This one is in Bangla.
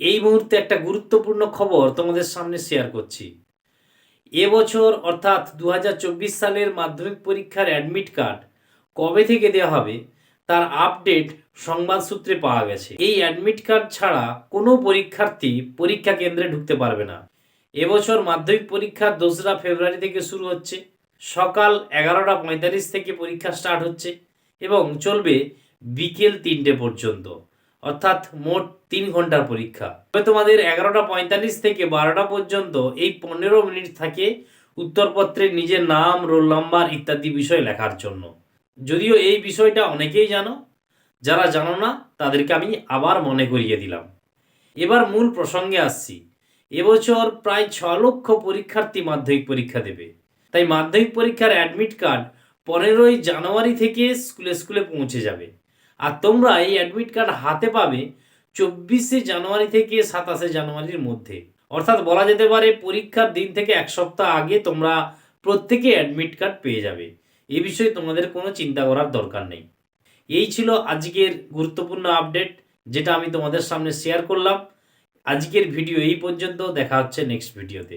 এই মুহূর্তে একটা গুরুত্বপূর্ণ খবর তোমাদের সামনে শেয়ার করছি। এবছর অর্থাৎ দু হাজার চব্বিশ সালের মাধ্যমিক পরীক্ষার অ্যাডমিট কার্ড কবে থেকে দেওয়া হবে তার আপডেট সংবাদ সূত্রে পাওয়া গেছে। এই অ্যাডমিট কার্ড ছাড়া কোনো পরীক্ষার্থী পরীক্ষা কেন্দ্রে ঢুকতে পারবে না। এবছর মাধ্যমিক পরীক্ষা দোসরা ফেব্রুয়ারি থেকে শুরু হচ্ছে, সকাল এগারোটা পঁয়তাল্লিশ থেকে পরীক্ষা স্টার্ট হচ্ছে এবং চলবে বিকেল তিনটে পর্যন্ত। অর্থাৎ মোট তিন ঘণ্টার পরীক্ষা। তবে তোমাদের এগারোটা পঁয়তাল্লিশ থেকে বারোটা পর্যন্ত এই পনেরো মিনিট থাকে উত্তরপত্রে নিজের নাম, রোল নাম্বার ইত্যাদি বিষয় লেখার জন্য। যদিও এই বিষয়টা অনেকেই জানো, যারা জানো না, তাদেরকে আমি আবার মনে করিয়ে দিলাম। এবার মূল প্রসঙ্গে আসছি। এবছর প্রায় ছ লক্ষ পরীক্ষার্থী মাধ্যমিক পরীক্ষা দেবে। তাই মাধ্যমিক পরীক্ষার অ্যাডমিট কার্ড পনেরোই জানুয়ারি থেকে স্কুলে স্কুলে পৌঁছে যাবে। আর তোমরা এই অ্যাডমিট কার্ড হাতে পাবে চব্বিশে জানুয়ারি থেকে সাতাশে জানুয়ারির মধ্যে। অর্থাৎ বলা যেতে পারে পরীক্ষার দিন থেকে এক সপ্তাহ আগে তোমরা প্রত্যেকে অ্যাডমিট কার্ড পেয়ে যাবে। এ বিষয়ে তোমাদের কোনো চিন্তা করার দরকার নেই। এই ছিল আজকের গুরুত্বপূর্ণ আপডেট যেটা আমি তোমাদের সামনে শেয়ার করলাম। আজকের ভিডিও এই পর্যন্ত, দেখা হচ্ছে নেক্সট ভিডিওতে